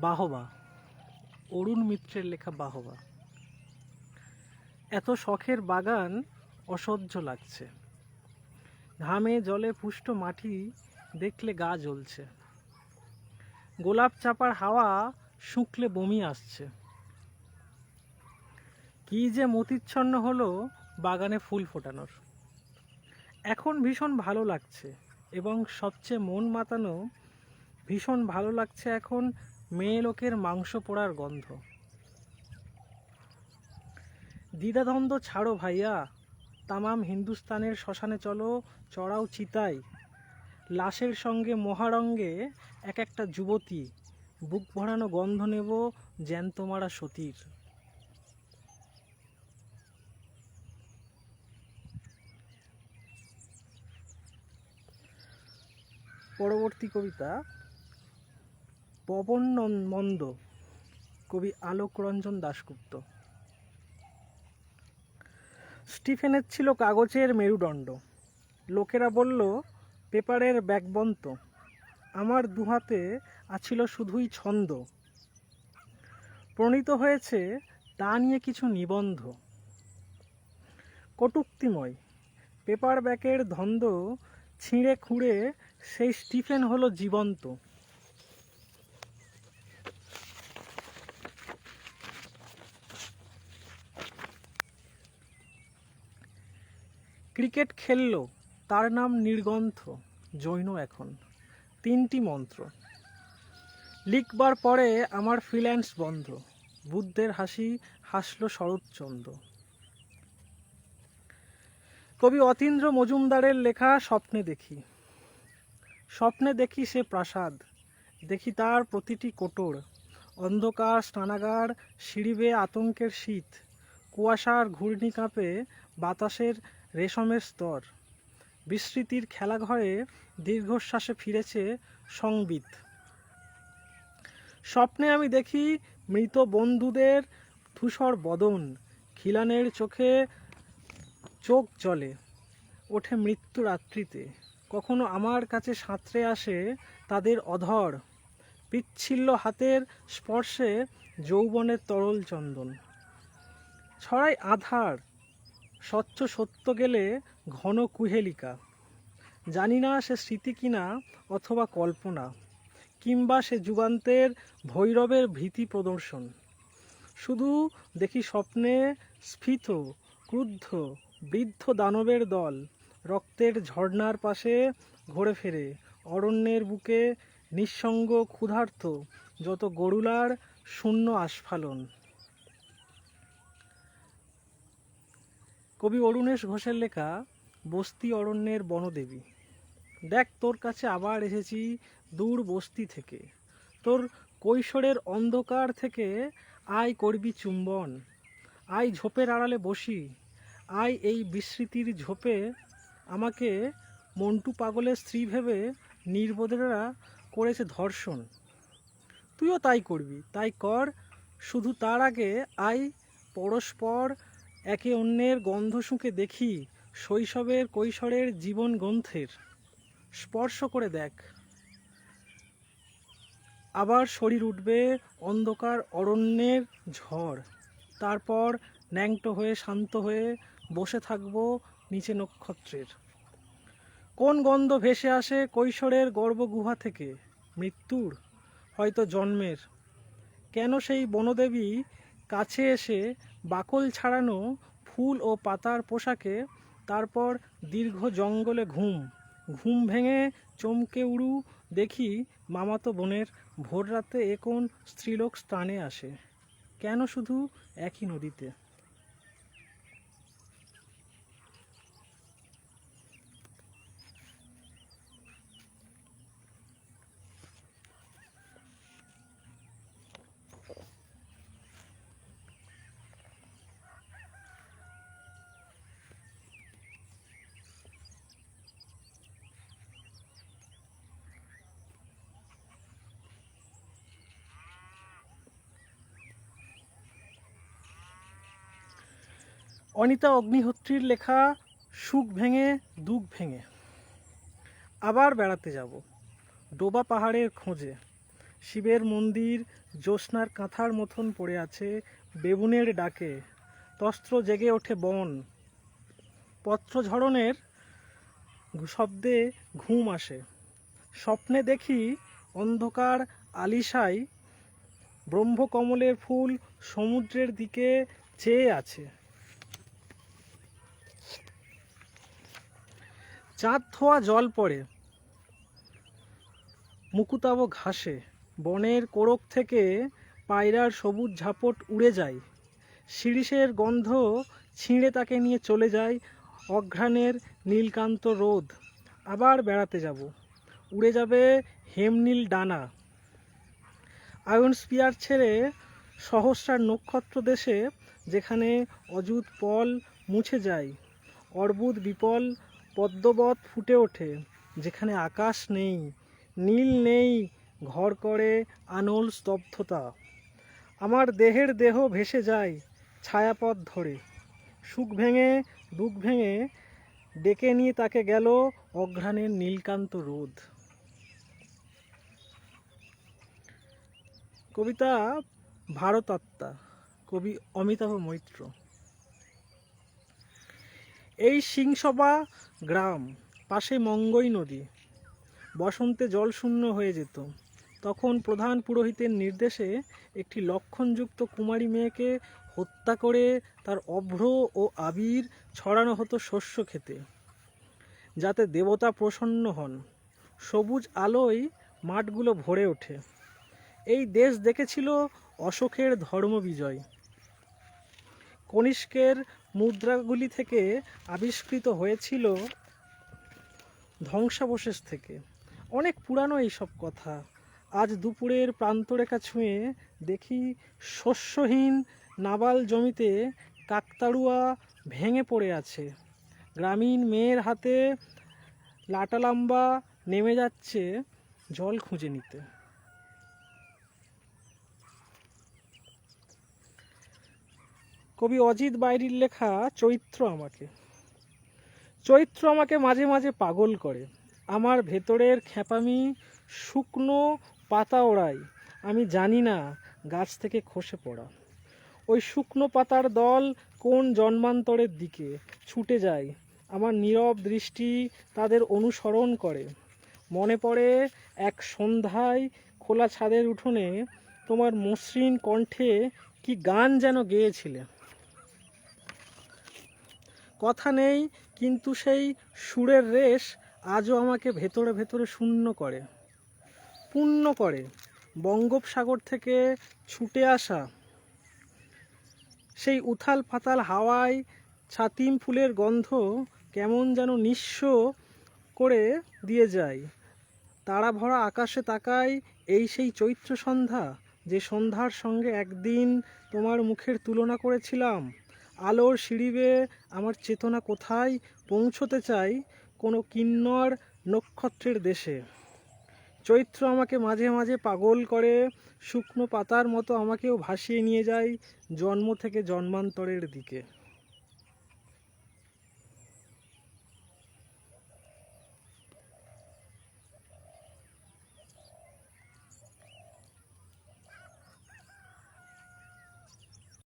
বাহবা। অরুণ মিত্রের লেখা বাহবা। এত শখের বাগান অসহ্য লাগছে। ঘামে জলে পুষ্ট মাটি দেখলে গা জ্বলছে। গোলাপ চাপার হাওয়া শুকলে বমি আসছে। কি যে মতিচ্ছন্ন হলো বাগানে ফুল ফোটানোর। এখন ভীষণ ভালো লাগছে এবং সবচেয়ে মন মাতানো ভীষণ ভালো লাগছে এখন মেয়ে লোকের মাংস পোড়ার গন্ধ। দ্বিধাদ্বন্দ্ব ছাড়ো ভাইয়া, তামাম হিন্দুস্তানের শ্মশানে চলো, চড়াও চিতাই। লাশের সঙ্গে মহারঙ্গে এক একটা যুবতী, বুক ভরানো গন্ধ নেব জ্যান্ত মারা সতীর। পরবর্তী কবিতা পবন মন্দ, কবি আলোক রঞ্জন দাশগুপ্ত। স্টিফেনের ছিল কাগজের মেরুদণ্ড। লোকেরা বলল, পেপারের ব্যাগবন্ত, আমার দুহাতে আছিল শুধুই ছন্দ। প্রণীত হয়েছে, তা নিয়ে কিছু নিবন্ধ। কটুক্তিময়, পেপার ব্যাকের ধন্দ ছিঁড়ে খুঁড়ে সেই স্টিফেন হলো জীবন্ত। ক্রিকেট খেললো, তার নাম নির্গন্থ জৈন এখন। তিনটি মন্ত্র। লিখবার পরে আমার ফ্রিল্যান্স বন্ধ। বুদ্ধের হাসি হাসলো শরৎচন্দ্র। কবি অতীন্দ্র মজুমদারের লেখা স্বপ্নে দেখি। স্বপ্নে দেখি সে প্রাসাদ, দেখি তার প্রতিটি কোটর। অন্ধকার স্নানাগার, সিঁড়িবে আতঙ্কের শীত, কুয়াশার ঘূর্ণি কাঁপে বাতাসের রেশমের স্তর। বিস্মৃতির খেলাঘরে দীর্ঘশ্বাসে ফিরেছে সংবিত। স্বপ্নে আমি দেখি মৃত বন্ধুদের ধূসর বদন, খিলানের চোখে চোখ জলে, ওঠে মৃত্যু রাত্রিতে। কখনো আমার কাছে সাঁতরে আসে তাদের অধর পিচ্ছিল্য হাতের স্পর্শে যৌবনের তরল চন্দন। ছড়াই আধার স্বচ্ছ সত্য গেলে ঘন কুহেলিকা। জানি না সে স্মৃতি কিনা অথবা কল্পনা, কিংবা সে যুগান্তের ভৈরবের ভীতি প্রদর্শন। শুধু দেখি স্বপ্নে স্ফীত, ক্রুদ্ধ, বৃদ্ধ দানবের দল, রক্তের ঝর্ণার পাশে ঘোরে ফেরে, অরণ্যের বুকে নিঃসঙ্গ ক্ষুধার্ত, যত গরুলার শূন্য আস্ফালন। কবি অরুণেশ ঘোষের লেখা বস্তি অরণ্যের বনদেবী। দেখ, তোর কাছে আবার এসেছি দূর বস্তি থেকে। তোর কৈশোরের অন্ধকার থেকে আয় করবি চুম্বন। আয় ঝোপের আড়ালে বসি। আয় এই বিস্মৃতির ঝোপে আমাকে মন্টু পাগলের স্ত্রী ভেবে নির্বোধেরা করেছে ধর্ষণ। তুইও তাই করবি, তাই কর, শুধু তার আগে আয় পরস্পর একে অন্যের গন্ধ শুঁকে দেখি শৈশবের কৈশোরের জীবন গ্রন্থের। স্পর্শ করে দেখ। আবার শরীর উঠবে অন্ধকার অরণ্যের ঝড়। তারপর ন্যাংটো হয়ে, শান্ত হয়ে বসে থাকব নিচে নক্ষত্রের। কোন গন্ধ ভেসে আসে কৈশোরের গর্ভগুহা থেকে? মৃত্যুর, হয়তো জন্মের। কেন সেই বনদেবী কাছে এসে বাকল ছাড়ানো ফুল ও পাতার পোশাকে, তারপর দীর্ঘ জঙ্গলে ঘুম। ঘুম ভেঙে চমকে উড়ু দেখি মামাতো বোনের ভোর রাতে এ কোন স্ত্রীলোক স্থানে আসে। কেন শুধু একই নদীতে? অনিতা অগ্নিহোত্রীর লেখা সুখ ভেঙে, দুঃখ ভেঙে। আবার বেড়াতে যাব, ডোবা পাহাড়ের খোঁজে। শিবের মন্দির, জ্যোৎস্নার কাঁথার মতন পড়ে আছে বেবুনের ডাকে। তস্ত্র জেগে ওঠে বন। পত্র ঝরনের শব্দে ঘুম আসে। স্বপ্নে দেখি অন্ধকার আলিশাই ব্রহ্মকমলের ফুল সমুদ্রের দিকে চেয়ে আছে। চাঁদ ধোয়া জল পড়ে। মুকুতাব ঘাসে। বনের কোরক থেকে পায়রার সবুজ ঝাপট উড়ে যায়। শিরিষের গন্ধ ছিঁড়ে তাকে নিয়ে চলে যায় অঘ্রাণের নীলকান্ত রোদ। আবার বেড়াতে যাব। উড়ে যাবে হেমনীল ডানা। আয়নস্পিয়ার ছেড়ে সহস্রার নক্ষত্র দেশে, যেখানে অযুত পল মুছে যায়। অর্বুদ বিপল পদ্মবৎ ফুটে ওঠে, যেখানে আকাশ নেই, নীল নেই, ঘর করে আনল স্তব্ধতা। আমার দেহের দেহ ভেসে যায় ছায়াপথ ধরে। সুখ ভেঙে, দুঃখ ভেঙে ডেকে নিয়ে তাকে গেল অঘ্রাণের নীলকান্ত রোদ। কবিতা ভারতাত্মা, কবি অমিতাভ মৈত্র। এই সিংসভা গ্রাম, পাশে মঙ্গই নদী। বসন্তে জলশূন্য হয়ে যেত। তখন প্রধান পুরোহিতের নির্দেশে একটি লক্ষণযুক্ত কুমারী মেয়েকে হত্যা করে তার অভ্র ও আবির ছড়ানো হতো শস্য খেতে, যাতে দেবতা প্রসন্ন হন। সবুজ আলোয় মাঠগুলো ভরে ওঠে। এই দেশ দেখেছিল অশোকের ধর্ম বিজয় কনিষ্কের মুদ্রাগুলি থেকে আবিষ্কৃত হয়েছিল ধ্বংসাবশেষ থেকে। অনেক পুরানো এইসব কথা। আজ দুপুরের প্রান্তরেখা ছুঁয়ে দেখি শস্যহীন নাবাল জমিতে কাকতাড়ুয়া ভেঙে পড়ে আছে। গ্রামীণ মেয়ের হাতে লাটালাম্বা নেমে যাচ্ছে জল খুঁজে নিতে। কবি অজিত বাইরির লেখা চৈত্র আমাকে। চৈত্র আমাকে মাঝে মাঝে পাগল করে। আমার ভেতরের খ্যাপামি, শুকনো পাতা ওড়াই আমি জানি না গাছ থেকে খসে পড়া। ওই শুকনো পাতার দল কোন জন্মান্তরের দিকে ছুটে যায়, আমার নীরব দৃষ্টি তাদের অনুসরণ করে। মনে পড়ে এক সন্ধ্যায় খোলা ছাদের উঠোনে তোমার মসৃণ কণ্ঠে কি গান যেন গেয়েছিলে। কথা নেই, কিন্তু সেই সুরের রেশ আজও আমাকে ভেতরে ভেতরে শূন্য করে। পূর্ণ করে। বঙ্গোপসাগর থেকে ছুটে আসা। সেই উথাল পাতাল হাওয়ায় ছাতিম ফুলের গন্ধ কেমন যেন নিঃস্ব করে দিয়ে যায়। তারা ভরা আকাশে তাকায় এই সেই চৈত্র সন্ধ্যা যে সন্ধ্যার সঙ্গে একদিন তোমার মুখের তুলনা করেছিলাম। আলোর সিঁড়ি বেয়ে আমার চেতনা কোথায় পৌঁছতে চাই কোনো কিন্নর নক্ষত্রের দেশে। চৈত্র আমাকে মাঝে মাঝে পাগল করে, শুকনো পাতার মতো আমাকেও ভাসিয়ে নিয়ে যায় জন্ম থেকে জন্মান্তরের দিকে।